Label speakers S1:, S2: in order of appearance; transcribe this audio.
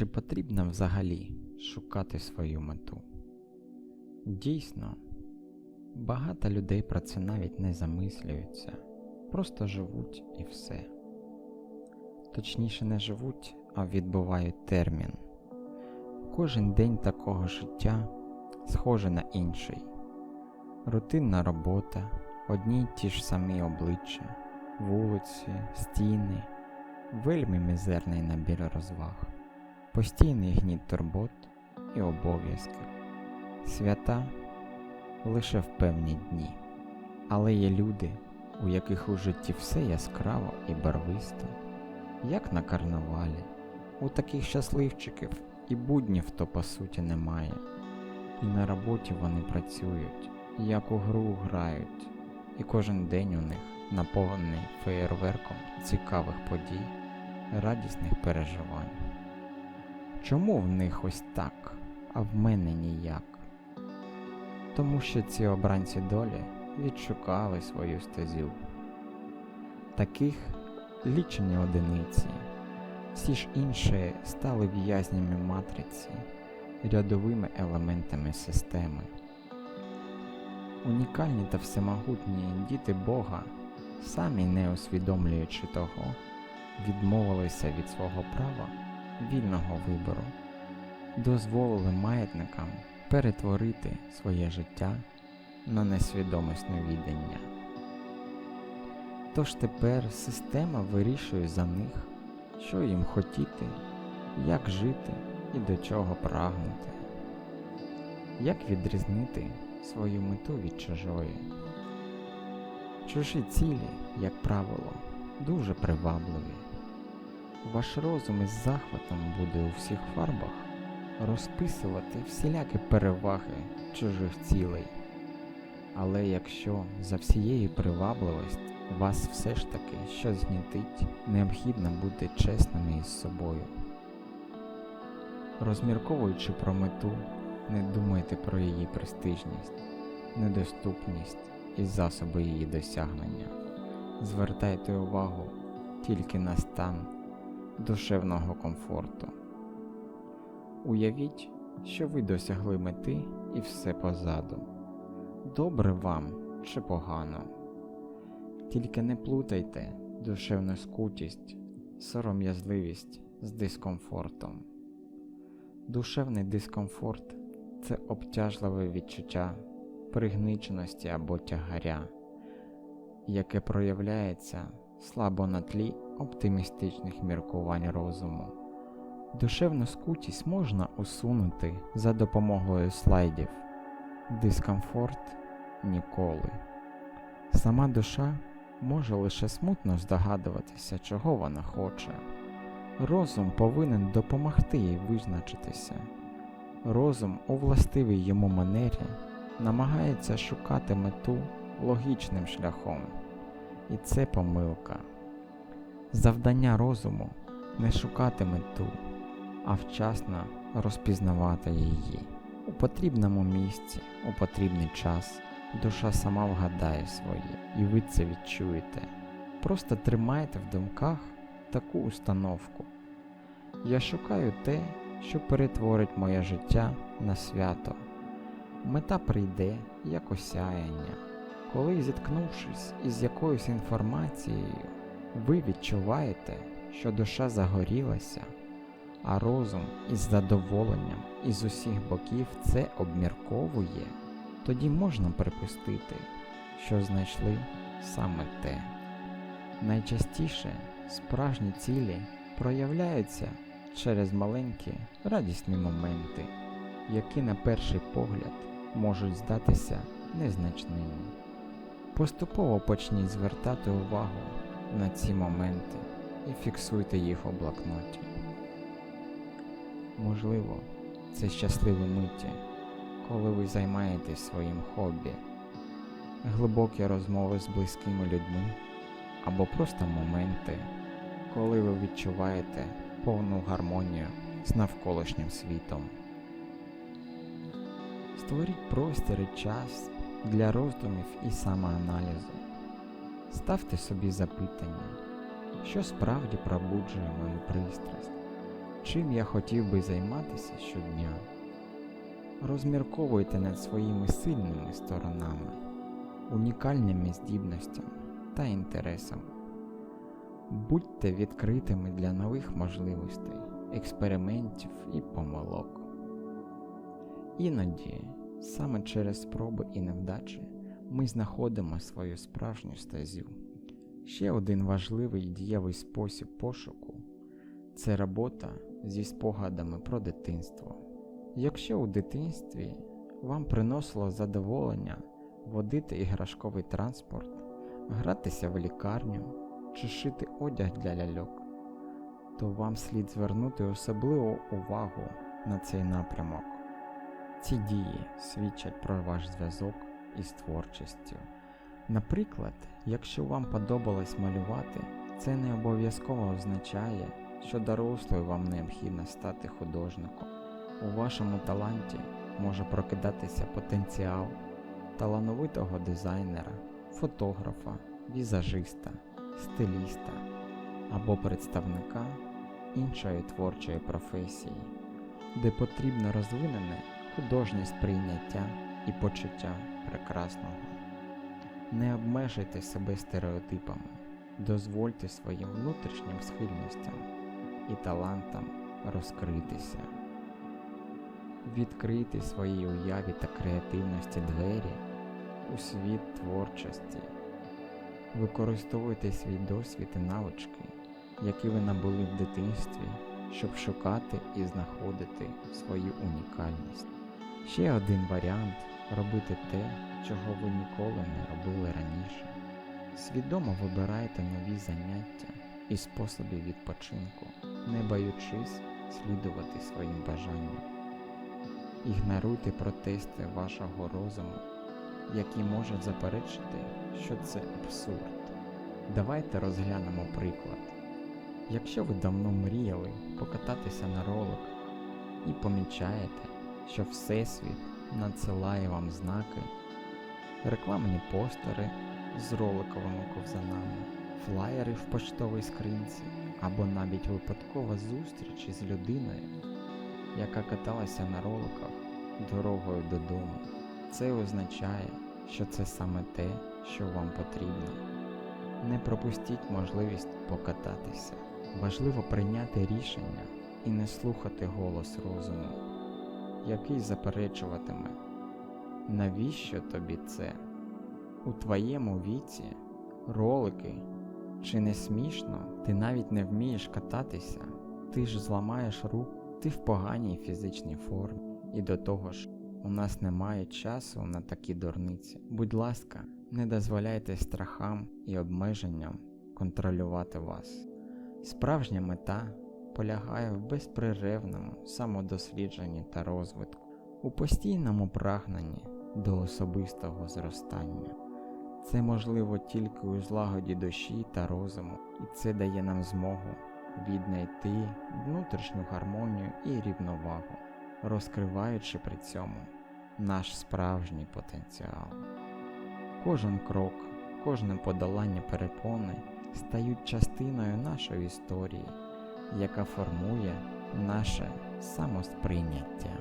S1: чи потрібно взагалі шукати свою мету? Дійсно, багато людей про це навіть не замислюються, просто живуть і все. Точніше, не живуть, а відбувають термін. Кожен день такого життя схоже на інший. Рутинна робота, одні й ті ж самі обличчя, вулиці, стіни, вельми мізерний набір розваг, постійний гніт турбот і обов'язки, свята лише в певні дні. Але є люди, у яких у житті все яскраво і барвисто, як на карнавалі. У таких щасливчиків і буднів то по суті немає. І на роботі вони працюють, як у гру грають, і кожен день у них наповнений феєрверком цікавих подій, радісних переживань. Чому в них ось так, а в мене ніяк? Тому що ці обранці долі відшукали свою стезю. Таких лічені одиниці, всі ж інші стали в'язнями матриці, рядовими елементами системи. Унікальні та всемогутні діти Бога, самі не усвідомлюючи того, відмовилися від свого права вільного вибору, дозволили маятникам перетворити своє життя на несвідоме сновідення. Тож тепер система вирішує за них, що їм хотіти, як жити і до чого прагнути, як відрізнити свою мету від чужої. Чужі цілі, як правило, дуже привабливі. Ваш розум із захватом буде у всіх фарбах розписувати всілякі переваги чужих цілей. Але якщо за всієї привабливості вас все ж таки щось гнітить, необхідно бути чесними із собою. Розмірковуючи про мету, не думайте про її престижність, недоступність і засоби її досягнення. Звертайте увагу тільки на стан душевного комфорту. Уявіть, що ви досягли мети і все позаду. Добре вам чи погано. Тільки не плутайте душевну скутість, сором'язливість з дискомфортом. Душевний дискомфорт це обтяжливе відчуття пригниченості або тягаря, яке проявляється слабо на тлі оптимістичних міркувань розуму. Душевну скутість можна усунути за допомогою слайдів, дискомфорт ніколи. Сама душа може лише смутно здогадуватися, чого вона хоче. Розум повинен допомогти їй визначитися. Розум у властивій йому манері намагається шукати мету логічним шляхом, і це помилка. Завдання розуму не шукати мету, а вчасно розпізнавати її. У потрібному місці, у потрібний час душа сама вгадає своє, і ви це відчуєте. Просто тримайте в думках таку установку. Я шукаю те, що перетворить моє життя на свято. Мета прийде як осяяння, коли, зіткнувшись із якоюсь інформацією, ви відчуваєте, що душа загорілася, а розум із задоволенням із усіх боків це обмірковує, тоді можна припустити, що знайшли саме те. Найчастіше справжні цілі проявляються через маленькі радісні моменти, які на перший погляд можуть здатися незначними. Поступово почніть звертати увагу на ці моменти і фіксуйте їх у блокноті. Можливо, це щасливі миті, коли ви займаєтесь своїм хобі, глибокі розмови з близькими людьми або просто моменти, коли ви відчуваєте повну гармонію з навколишнім світом. Створіть простір і час для роздумів і самоаналізу. Ставте собі запитання, що справді пробуджує мою пристрасть, чим я хотів би займатися щодня. Розмірковуйте над своїми сильними сторонами, унікальними здібностями та інтересами. Будьте відкритими для нових можливостей, експериментів і помилок. Іноді, саме через спроби і невдачі, ми знаходимо свою справжню стезю. Ще один важливий і дієвий спосіб пошуку це робота зі спогадами про дитинство. Якщо у дитинстві вам приносило задоволення водити іграшковий транспорт, гратися в лікарню чи шити одяг для ляльок, то вам слід звернути особливу увагу на цей напрямок. Ці дії свідчать про ваш зв'язок із творчістю. Наприклад, якщо вам подобалось малювати, це не обов'язково означає, що дорослою вам необхідно стати художником. У вашому таланті може прокидатися потенціал талановитого дизайнера, фотографа, візажиста, стиліста або представника іншої творчої професії, де потрібно розвинене художнє сприйняття і почуття прекрасного. Не обмежуйте себе стереотипами, дозвольте своїм внутрішнім схильностям і талантам розкритися. Відкрийте своїй уяві та креативності двері у світ творчості. Використовуйте свій досвід і навички, які ви набули в дитинстві, щоб шукати і знаходити свою унікальність. Ще один варіант робити те, чого ви ніколи не робили раніше. Свідомо вибирайте нові заняття і способи відпочинку, не боючись слідувати своїм бажанням. Ігноруйте протести вашого розуму, які можуть заперечити, що це абсурд. Давайте розглянемо приклад. Якщо ви давно мріяли покататися на роликах і помічаєте, що Всесвіт надсилає вам знаки, рекламні постери з роликовими ковзанами, флаєри в поштовій скринці або навіть випадкова зустріч із людиною, яка каталася на роликах дорогою додому. Це означає, що це саме те, що вам потрібно. Не пропустіть можливість покататися. Важливо прийняти рішення і не слухати голос розуму, який заперечуватиме, навіщо тобі це? У твоєму віці ролики чи не смішно, ти навіть не вмієш кататися, ти ж зламаєш руку, ти в поганій фізичній формі. І до того ж, у нас немає часу на такі дурниці. Будь ласка, не дозволяйте страхам і обмеженням контролювати вас. Справжня мета полягає в безперервному самодослідженні та розвитку, у постійному прагненні до особистого зростання. Це можливо тільки у злагоді душі та розуму, і це дає нам змогу віднайти внутрішню гармонію і рівновагу, розкриваючи при цьому наш справжній потенціал. Кожен крок, кожне подолання перепони стають частиною нашої історії, яка формує наше самосприйняття.